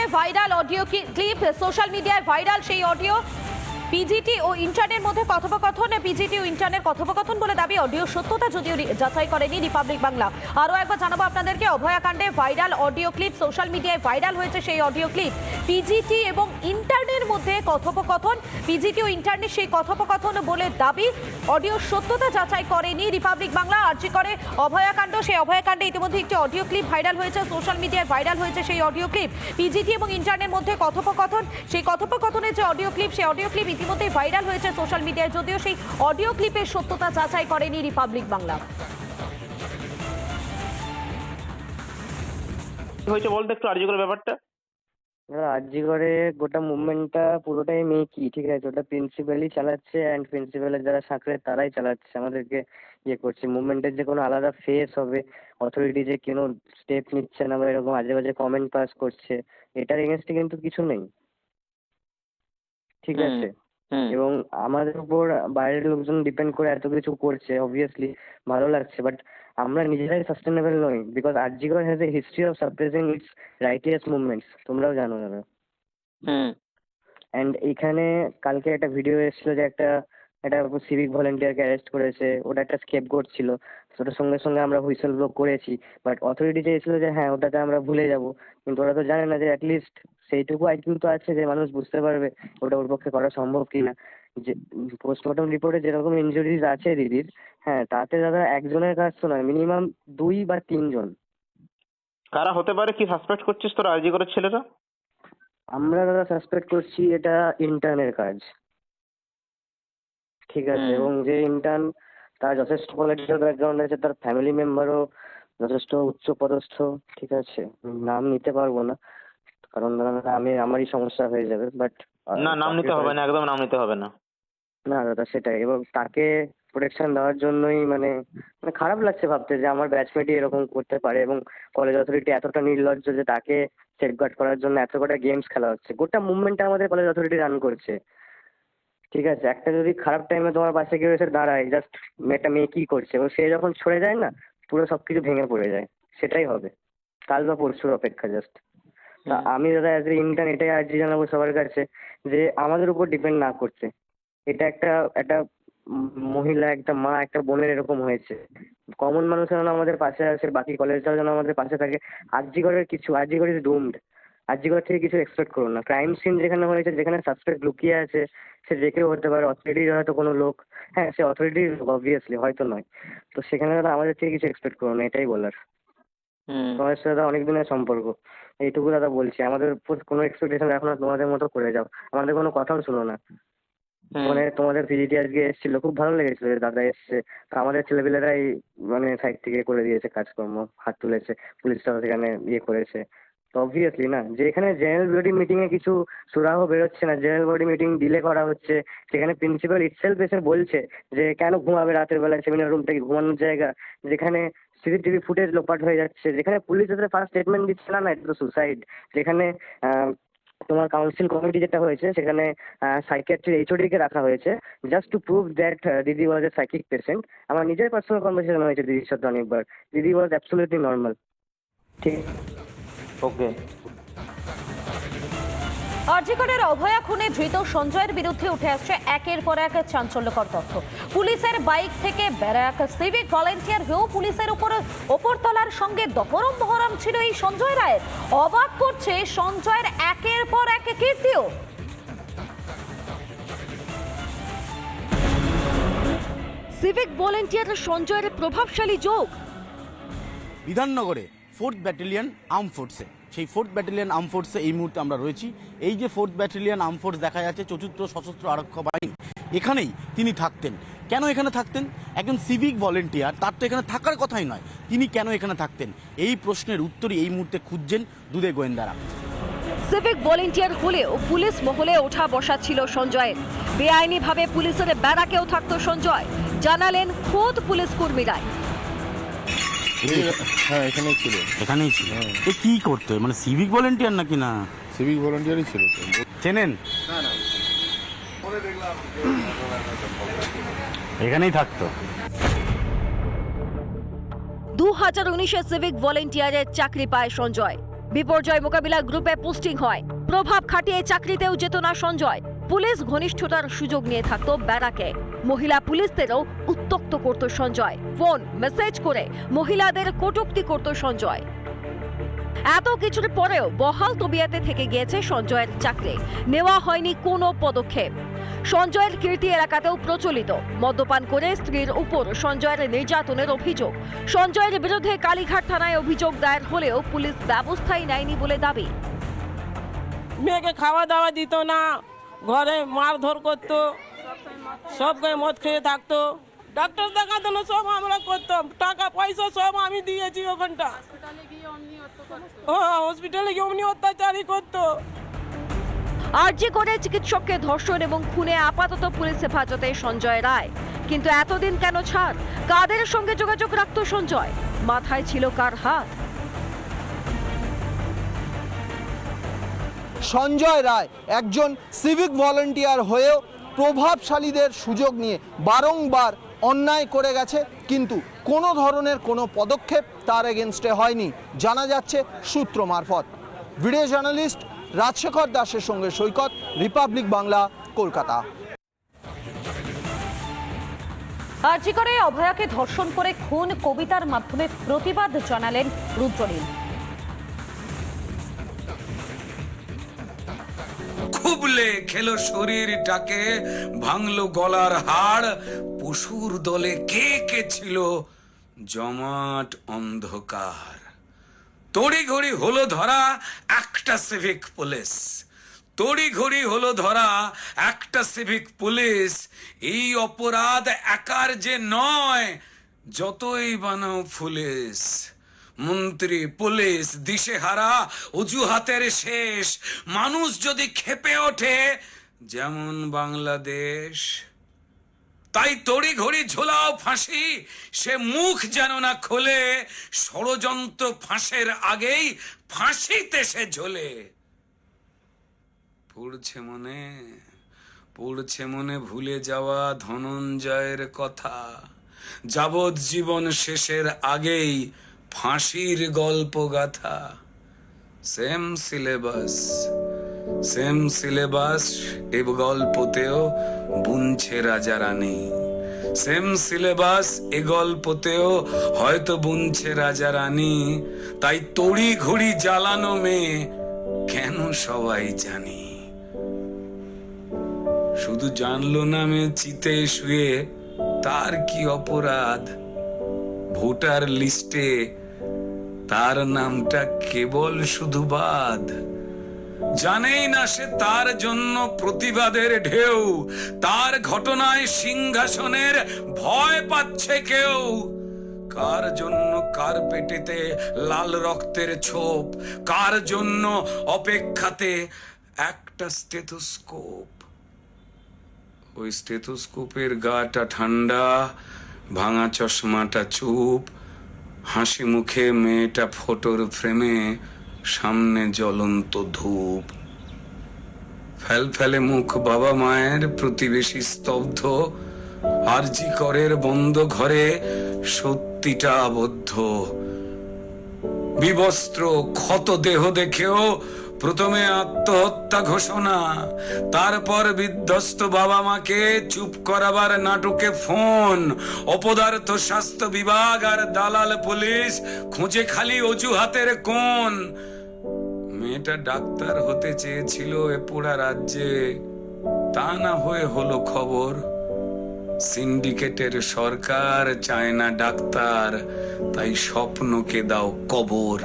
হত্যাকাণ্ডে viral audio clip social মিডিয়ায় viral সেই অডিও পিজিটি ও ইন্টার্নের মধ্যে কথোপকথন পিজিটি ও ইন্টার্নের কথোপকথন বলে দাবি, অডিও সত্যতা যদিও যাচাই করেনি রিপাবলিক বাংলা। আরও একবার জানাব আপনাদেরকে অভয়াকাণ্ডে ভাইরাল অডিও ক্লিপ, সোশ্যাল মিডিয়ায় ভাইরাল হয়েছে সেই অডিও ক্লিপ। পিজিটি এবং ইন্টার্নের মধ্যে কথোপকথন পিজিটি ও ইন্টার্নের সেই কথোপকথন বলে দাবি, অডিও সত্যতা যাচাই করেনি রিপাবলিক বাংলা। আর্জি করে অভয়াকাণ্ড সেই অভয়াকাণ্ডে ইতিমধ্যে একটি অডিও ক্লিপ ভাইরাল হয়েছে, সোশ্যাল মিডিয়ায় ভাইরাল হয়েছে সেই অডিও ক্লিপ। পিজিটি এবং ইন্টার্নের মধ্যে কথোপকথন, সেই কথোপকথনের যে অডিও ক্লিপ, সেই অডিও ক্লিপ ইতিমধ্যেই ভাইরাল হয়েছে সোশ্যাল মিডিয়ায় যদিও সেই অডিও ক্লিপের সত্যতা যাচাই করেনি রিপাবলিক বাংলা। হয়েছে বলতো একটু আর্য করে ব্যাপারটা? আরজি করে গোটা মুভমেন্টটা পুরোটাই মেকি ঠিক আছে? ওটা প্রিন্সিপালই চালাচ্ছে অ্যান্ড প্রিন্সিপালের যারা সাঁকড়ে তারাই চালাচ্ছে। আমাদেরকে ইয়ে করছে। মুভমেন্টের যে কোনো আলাদা ফেস হবে অথরিটি যে কোনো স্টেপ নিচ্ছে না বা এরকম আজে বাজে কমেন্ট পাস করছে এটার এগেনস্টে কিন্তু কিছু নেই। ঠিক আছে? এবং আমাদের উপর বাইরের লোকজন ডিপেন্ড করে এত কিছু করছে অবভিয়াসলি ভালো লাগছে বাট আমরা নিজেরাই সাস্টেনেবল নই because RG Kar has a history of suppressing its righteous movements তোমরাও জানো দাদা। হুম। অ্যান্ড এইখানে কালকে একটা ভিডিও এসেছিল যে একটা একটা সিভিক ভলেন্টিয়ারকে অ্যারেস্ট করেছে ওটা একটা স্কেপ ছিল ওটার সঙ্গে সঙ্গে আমরা হুইসেল ব্লো করেছি বাট অথরিটি চেয়েছিল যে হ্যাঁ ওটাতে আমরা ভুলে যাব কিন্তু ওরা তো জানে না যে অ্যাটলিস্ট সেইটুকু আইকিউ তো আছে যে মানুষ বুঝতে পারবে ওটা ওর পক্ষে করা সম্ভব কি না যে পোস্টমর্টম রিপোর্টে যেরকম ইনজুরিজ আছে দিদির হ্যাঁ তাতে দাদা একজনের কাজ তো নয় মিনিমাম দুই বা তিনজন। কারা হতে পারে? কি সাসপেক্ট করছিস তোর আর্জি করার ছেলেরা? আমরা দাদা সাসপেক্ট করছি এটা ইন্টার্নের কাজ। ঠিক আছে এবং যে ইন্টার্ন তার যথেষ্ট পলিটিক্যাল ব্যাকগ্রাউন্ড আছে তার ফ্যামিলি মেম্বারও যথেষ্ট উচ্চ পদস্থ ঠিক আছে। নাম নিতে পারব না। কারণ দাদা আমি আমারই সমস্যা হয়ে যাবে বাট না নাম নিতে হবে না একদম নাম নিতে হবে না। না দাদা সেটাই এবং তাকে প্রোটেকশন দেওয়ার জন্যই মানে মানে খারাপ লাগছে ভাবতে যে আমার ব্যাচমেটই এরকম করতে পারে এবং কলেজ অথরিটি এতটা নির্লজ্জ যে তাকে সেফগার্ড করার জন্য এত কটা গেমস খেলা হচ্ছে। গোটা মুভমেন্টটা আমাদের কলেজ অথরিটি রান করছে। ঠিক আছে একটা যদি খারাপ টাইমে তোমার পাশে কেউ এসে দাঁড়ায় জাস্ট মেয়েটা মেয়ে কী করছে এবং সে যখন সরে যায় না পুরো সব কিছু ভেঙে পড়ে যায়। সেটাই হবে। কাল বা পরশুর অপেক্ষা জাস্ট তা আমি দাদা অ্যাজ এ ইন্টার্ন এটাই আর্জি জানাব সবার কাছে যে আমাদের উপর ডিপেন্ড না করতে। এটা একটা একটা মহিলা একটা মা একটা বোনের এরকম হয়েছে। কমন মানুষের যেন আমাদের পাশে আছে বাকি কলেজটাও যেন আমাদের পাশে থাকে আরজিগড়ের কিছু আর আরজিগড় ইজ ডুমড আরজিগড় থেকে কিছু এক্সপেক্ট করো না। ক্রাইম সিন যেখানে হয়েছে যেখানে সাসপেক্ট লুকিয়ে আছে সে যে কেউ হতে পারে অথরিটির হয়তো কোনো লোক। হ্যাঁ সে অথরিটির অবভিয়াসলি হয়তো নয়। তো সেখানে দাদা আমাদের থেকে কিছু এক্সপেক্ট করো না এটাই বলার। হুম। তোমাদের সাথে অনেক দিনের সম্পর্ক। এইটুকু দাদা বলছি। আমাদের উপর কোনো এক্সপেকটেশন রাখো না তোমাদের মতো করে যাও। আমাদের কোনো কথাও শুনো না। মানে তোমাদের পিজিটি আজকে এসেছিল খুব ভালো লেগেছিল যে দাদা এসছে। তো আমাদের ছেলেপিলেরাই মানে সাইড থেকে করে দিয়েছে কাজকর্ম হাত তুলেছে পুলিশরাও সেখানে ইয়ে করেছে। তো অবভিয়াসলি না যে এখানে জেনারেল বডি মিটিংয়ে কিছু সুরাহ বেরোচ্ছে না জেনারেল বডি মিটিং ডিলে করা হচ্ছে। সেখানে প্রিন্সিপাল ইটসেলফ এসে বলছে যে কেন ঘুমাবে রাতের বেলায়? সেমিনার রুম থেকে ঘুমানোর জায়গা। যেখানে সিসিটিভি ফুটেজ লোপাট হয়ে যাচ্ছে। যেখানে পুলিশ এসে ফার্স্ট স্টেটমেন্ট দিচ্ছে, না এটা তো সুসাইড যেখানে তোমার কাউন্সিল কমিটি যেটা হয়েছে, সেখানে সাইকিয়াট্রির এইচওডি কে রাখা হয়েছে জাস্ট টু প্রুভ দ্যাট দিদি ওয়াজ এ সাইকিক পেশেন্ট আমার নিজের পার্সোনাল কনভারসেশন হয়েছে দিদির সাথে অনেকবার। দিদি ওয়াজ অ্যাবসোলিউটলি নর্মাল ঠিক ওকে আরজিকরের অভয়া খুনে ধৃত সঞ্জয়ের বিরুদ্ধে উঠে আসছে একের পর এক চাঞ্চল্যকর তথ্য। পুলিশের বাইক থেকে ব্যারাক সিভিক ভলেন্টিয়ার হয়েও পুলিশের উপর ওপরতলার সঙ্গে দহরম মহরম ছিল এই সঞ্জয় রায়ের। অবাক করছে সঞ্জয়ের একের পর এক কীর্তিও। সিভিক ভলেন্টিয়ার সঞ্জয়ের প্রভাবশালী যোগ। বিধাননগরে ফোর্থ ব্যাটালিয়ন আর্ম ফোর্সে। সেই ফোর্থ ব্যাটালিয়ন আর্ম ফোর্সে এই মুহূর্তে আমরা রয়েছি। এই যে ফোর্থ ব্যাটালিয়ান আর্ম ফোর্স দেখা যাচ্ছে, চতুর্থ, সশস্ত্র আরক্ষা বাহিনী, এখানেই তিনি থাকতেন। কেন এখানে থাকতেন? একজন সিভিক ভলেন্টিয়ার তার তো এখানে থাকার কথাই নয়, তিনি কেন এখানে থাকতেন? এই প্রশ্নের উত্তরই এই মুহূর্তে খুঁজছেন দুদে গোয়েন্দারা। সিভিক ভলেন্টিয়ার হলেও পুলিশ মহলে ওঠা বসা ছিল সঞ্জয়ের। বেআইনিভাবে পুলিশের ব্যারাকেও থাকতো সঞ্জয়। জানালেন খোদ পুলিশ কর্মীরাই। হ্যাঁ এখানেই ছিল। এখানেই ছিল? এ কি করতে? মানে সিভিক ভলেন্টিয়ার নাকি না? সিভিক ভলান্টিয়ারই ছিল। তো চেনেন এখানেই থাকতো। দু হাজার উনিশে সিভিক ভলেন্টিয়ারের চাকরি পায় সঞ্জয়। বিপর্যয় মোকাবিলা গ্রুপে পোস্টিং হয়। প্রভাব খাটিয়ে চাকরিতেও যেত না সঞ্জয়। পুলিশ ঘনিষ্ঠতার সুযোগ নিয়ে থাকতো ব্যারাকে। মহিলা পুলিশদেরও উত্তক্ত করত সঞ্জয়। ফোন, মেসেজ করে মহিলাদের কটূক্তি করত সঞ্জয়। এত কিছুর পরেও বহাল তবিয়াতে থেকে গিয়েছে সঞ্জয়ের চাকরি। নেওয়া হয়নি কোনো পদক্ষেপ। সঞ্জয়ের কীর্তি এলাকাতেও প্রচলিত। মদ্যপান করে স্ত্রীর উপর সঞ্জয়ের নির্যাতনের অভিযোগ। সঞ্জয়ের বিরুদ্ধে কালীঘাট থানায় অভিযোগ দায়ের হলেও পুলিশ ব্যবস্থাই নেয়নি বলে দাবি। মেয়েকে খাওয়া দাওয়া দিত না, ঘরে মারধর করতো। সব গায়ে মদ খেয়ে থাকতো। ডাক্তার দেখাতো না সব আমরা করতাম। টাকা পয়সা সব আমি দিয়েছি ওখানটা। হ্যাঁ হসপিটালে গিয়ে অমনি অত্যাচারই করতো। আর্জি করে চিকিৎসককে ধর্ষণ এবং খুনে আপাতত পুলিশ হেফাজতে সঞ্জয় রায়। কিন্তু এতদিন কেন ছাড়? কাদের সঙ্গে যোগাযোগ রাখত সঞ্জয়? মাথায় ছিল কার হাত? সঞ্জয় রায় একজন সিভিক ভলেন্টিয়ার হয়েও প্রভাবশালীদের সুযোগ নিয়ে বারংবার অন্যায় করে গেছে, কিন্তু কোনো ধরনের কোনো পদক্ষেপ তার এগেনস্টে হয়নি। জানা যাচ্ছে সূত্র মারফত। ভিডিও জার্নালিস্ট রাজশেখর দাসের সঙ্গে সৈকত, রিপাবলিক বাংলা, কলকাতা। আর্জি অভয়াকে ধর্ষণ করে খুন কবিতার মাধ্যমে প্রতিবাদ জানালেন রুদ্রনীল। খুবলে খেলো শরীরটাকে, ভাঙলো গলার হাড়। পশুর দলে কে কে ছিল? জমাট অন্ধকার। তড়ি ঘড়ি হলো ধরা একটা সিভিক পুলিশ তড়ি ঘড়ি হলো ধরা একটা সিভিক পুলিশ এই অপরাধ একার যে নয়, যতই বানাও পুলিশ মন্ত্রী, পুলিশ, দিশেহারা, অজুহাতের শেষ। মানুষ যদি খেপে ওঠে, যেমন বাংলাদেশ, তাই তড়ি ঘড়ি ঝোলাও ফাঁসি। সে মুখ যেন না খোলে, ষড়যন্ত্র ফাঁসের আগেই ফাঁসিতে সে ঝোলে। পড়ছে মনে পড়ছে মনে ভুলে যাওয়া ধনঞ্জয়ের কথা। যাবৎ জীবন শেষের আগেই ফাঁসির গল্প গাথা। সেম সিলেবাস সেম সিলেবাস এ গল্পতেও বুনছে রাজা রানী। সেম সিলেবাস এ গল্পতেও হয়তো বুনছে রাজা রানী। তাই তড়ি ঘড়ি জ্বালানো মেয়ে কেন সবাই জানি? শুধু জানলো না মেয়ে চিতে শুয়ে, তার কি অপরাধ? ভোটার লিস্টে তার নামটা কেবল শুধু বাদ। জানেই না সে তার জন্য প্রতিবাদের ঢেউ, তার ঘটনায় সিংহাসনের ভয় পাচ্ছে কেউ। কার জন্য কার পেটেতে লাল রক্তের ছোপ, কার জন্য অপেক্ষাতে একটা স্টেথোস্কোপ। ওই স্টেথোস্কোপের গাটা ঠান্ডা, ভাঙা চশমাটা চুপ হাসি মুখে মেয়েটা ফটোর ফ্রেমে সামনে জ্বলন্ত ধূপ। ফেল ফেলে মুখ বাবা মায়ের প্রতিবেশী স্তব্ধ, আরজি করের বন্ধ ঘরে সত্যিটা আবদ্ধ। বিবস্ত্র ক্ষত দেহ দেখেও প্রথমে আত্মহত্যা ঘোষণা, তারপর বিধ্বস্ত বাবা মাকে চুপ করাবার নাটকে ফোন, অপদার্থ স্বাস্থ্য বিভাগ আর দালাল পুলিশ খুঁজে খালি অজুহাতের কোন মেয়েটা ডাক্তার হতে চেয়েছিল এ পোড়া রাজ্যে, তা না হয়ে হলো খবর। সিন্ডিকেটের সরকার চায় না ডাক্তার, তাই স্বপ্নকে দাও কবর।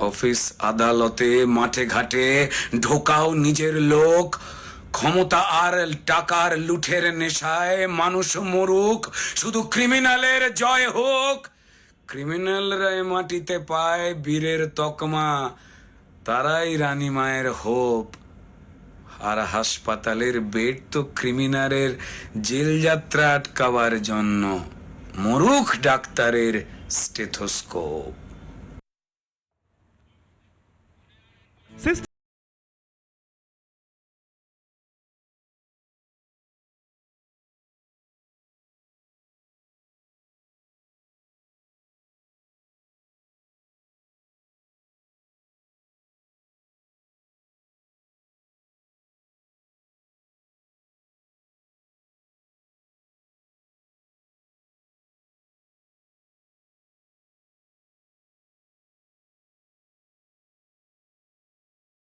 অফিস আদালতে, মাঠে ঘাটে ঢোকাও নিজের লোক। ক্ষমতা আর টাকার লুঠের নেশায় মানুষ মরুক। শুধু ক্রিমিনালের জয় হোক। ক্রিমিনালরা মাটিতে পায় বীরের তকমা। তারাই রানী মায়ের হোপ। আর হাসপাতালের বেড তো ক্রিমিনালের জেল যাত্রা আটকাবার জন্য। মরুখ ডাক্তারের স্টেথোস্কোপ। Sister